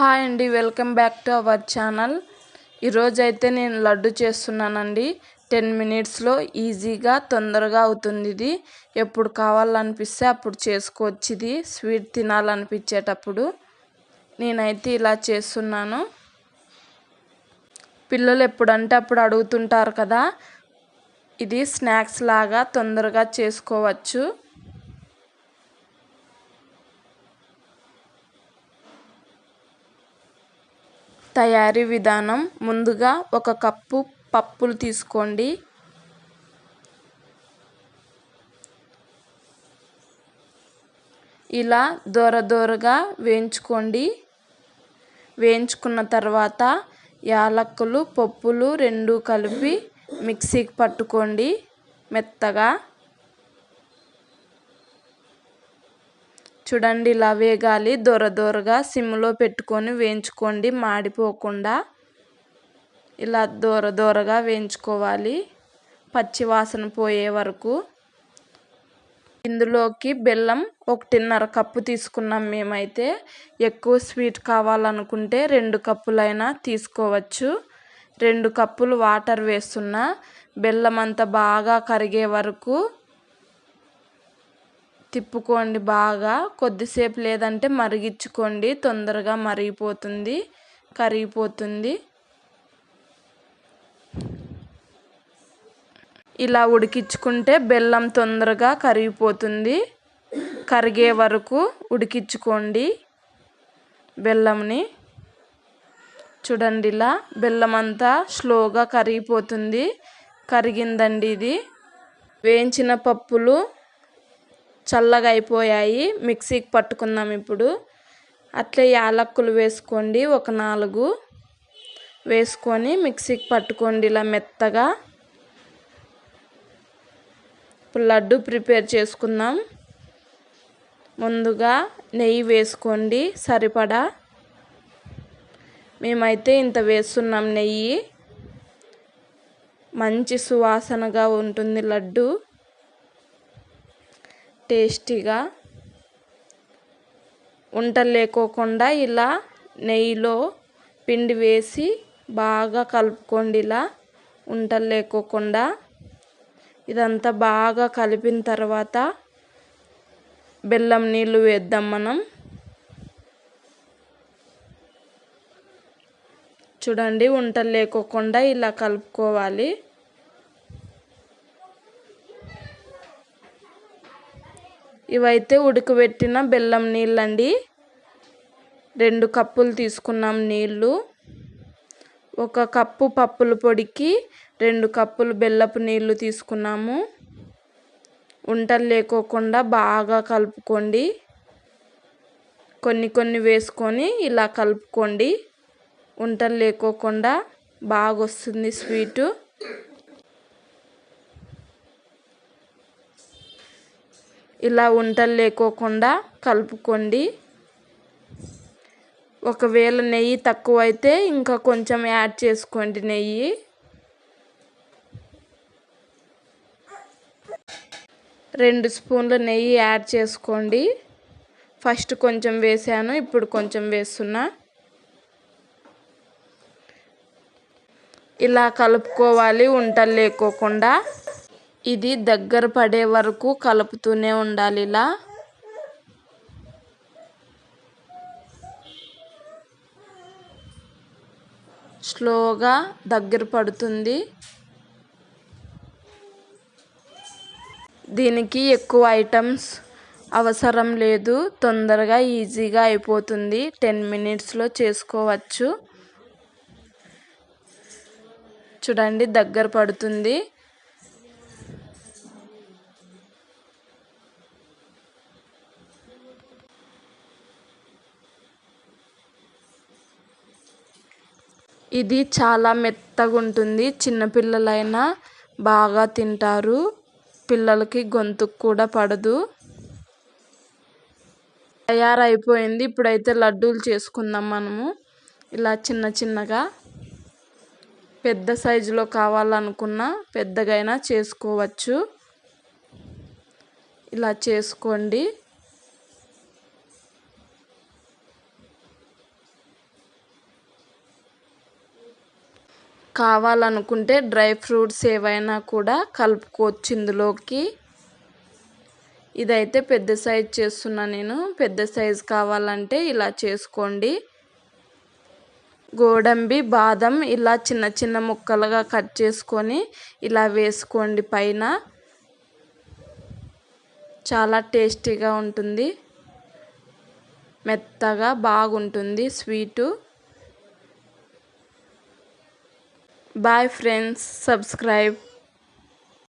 Hi అండి welcome back to our channel. ఈరోజైతే నేను లడ్డు చేస్తున్నానండి. టెన్ మినిట్స్లో ఈజీగా తొందరగా అవుతుంది ఇది. ఎప్పుడు కావాలనిపిస్తే అప్పుడు చేసుకోవచ్చు ఇది. స్వీట్ తినాలనిపించేటప్పుడు నేనైతే ఇలా చేస్తున్నాను. పిల్లలు ఎప్పుడంటే అప్పుడు అడుగుతుంటారు కదా ఇది స్నాక్స్ లాగా తొందరగా చేసుకోవచ్చు. తయారీ విధానం. ముందుగా ఒక కప్పు పప్పులు తీసుకోండి. ఇలా దూర దూరగా వేయించుకోండి. వేయించుకున్న తర్వాత యాలక్కులు పప్పులు రెండు కలిపి మిక్సీకి పట్టుకోండి. మెత్తగా చూడండి ఇలా వేగాలి దూర దొరగా సిమ్లో పెట్టుకొని వేయించుకోండి మాడిపోకుండా. ఇలా దూర దూరగా వేయించుకోవాలి పచ్చి వాసన పోయే వరకు. ఇందులోకి బెల్లం ఒకటిన్నర కప్పు తీసుకున్నాం మేమైతే. ఎక్కువ స్వీట్ కావాలనుకుంటే రెండు కప్పులైనా తీసుకోవచ్చు. రెండు కప్పులు వాటర్ వేస్తున్నా. బెల్లం అంతా బాగా కరిగే వరకు తిప్పుకోండి బాగా. కొద్దిసేపు లేదంటే మరిగించుకోండి. తొందరగా మరిగిపోతుంది కరిగిపోతుంది. ఇలా ఉడికించుకుంటే బెల్లం తొందరగా కరిగిపోతుంది. కరిగే వరకు ఉడికించుకోండి బెల్లంని. చూడండి ఇలా బెల్లం అంతా స్లోగా కరిగిపోతుంది. కరిగిందండి ఇది. వేయించిన పప్పులు చల్లగా అయిపోయాయి. మిక్సీకి పట్టుకుందాం ఇప్పుడు. అట్లే యాలక్కులు వేసుకోండి. ఒక నాలుగు వేసుకొని మిక్సీకి పట్టుకోండి ఇలా మెత్తగా. ఇప్పుడు లడ్డు ప్రిపేర్ చేసుకుందాం. ముందుగా నెయ్యి వేసుకోండి. సరిపడా? మేమైతే ఇంత వేస్తున్నాం నెయ్యి. మంచి సువాసనగా ఉంటుంది లడ్డు. టేస్టీగా వంటలు లేకోకుండా ఇలా నెయ్యిలో పిండి వేసి బాగా కలుపుకోండి. ఇలా వంటలు లేకోకుండా ఇదంతా బాగా కలిపిన తర్వాత బెల్లం నీళ్ళు వేద్దాం మనం. చూడండి ఉంటలు లేకోకుండా ఇలా కలుపుకోవాలి. ఇవైతే ఉడకబెట్టిన బెల్లం నీళ్ళండి. రెండు కప్పులు తీసుకున్నాం నీళ్ళు. ఒక కప్పు పప్పుల పొడికి రెండు కప్పులు బెల్లపు నీళ్ళు తీసుకున్నాము. ఉంటలు లేకోకుండా బాగా కలుపుకోండి. కొన్ని కొన్ని వేసుకొని ఇలా కలుపుకోండి. ఉంటలు లేకోకుండా బాగా వస్తుంది స్వీటు. ఇలా వంటలు లేకోకుండా కలుపుకోండి. ఒకవేళ నెయ్యి తక్కువ అయితే ఇంకా కొంచెం యాడ్ చేసుకోండి నెయ్యి. రెండు స్పూన్ల నెయ్యి యాడ్ చేసుకోండి. ఫస్ట్ కొంచెం వేసాను ఇప్పుడు కొంచెం వేస్తున్నా. ఇలా కలుపుకోవాలి ఉంటలు లేకోకుండా. ఇది దగ్గర పడే వరకు కలుపుతూనే ఉండాలి ఇలా. స్లోగా దగ్గర పడుతుంది. దీనికి ఎక్కువ ఐటమ్స్ అవసరం లేదు. తొందరగా ఈజీగా అయిపోతుంది. టెన్ మినిట్స్లో చేసుకోవచ్చు. చూడండి దగ్గర పడుతుంది. ఇది చాలా మెత్తగా ఉంటుంది చిన్నపిల్లలైనా బాగా తింటారు. పిల్లలకి గొంతుకు కూడా పడదు. తయారైపోయింది. ఇప్పుడైతే లడ్డూలు చేసుకుందాం మనము. ఇలా చిన్న చిన్నగా పెద్ద సైజులో కావాలనుకున్న పెద్దగైనా చేసుకోవచ్చు. ఇలా చేసుకోండి. కావాలనుకుంటే డ్రై ఫ్రూట్స్ ఏవైనా కూడా కలుపుకోవచ్చు ఇందులోకి. ఇదైతే పెద్ద సైజ్ చేస్తున్నా నేను. పెద్ద సైజ్ కావాలంటే ఇలా చేసుకోండి. గోడంబి బాదం ఇలా చిన్న చిన్న ముక్కలుగా కట్ చేసుకొని ఇలా వేసుకోండి పైన. చాలా టేస్టీగా ఉంటుంది. మెత్తగా బాగుంటుంది స్వీటు. Bye friends, subscribe.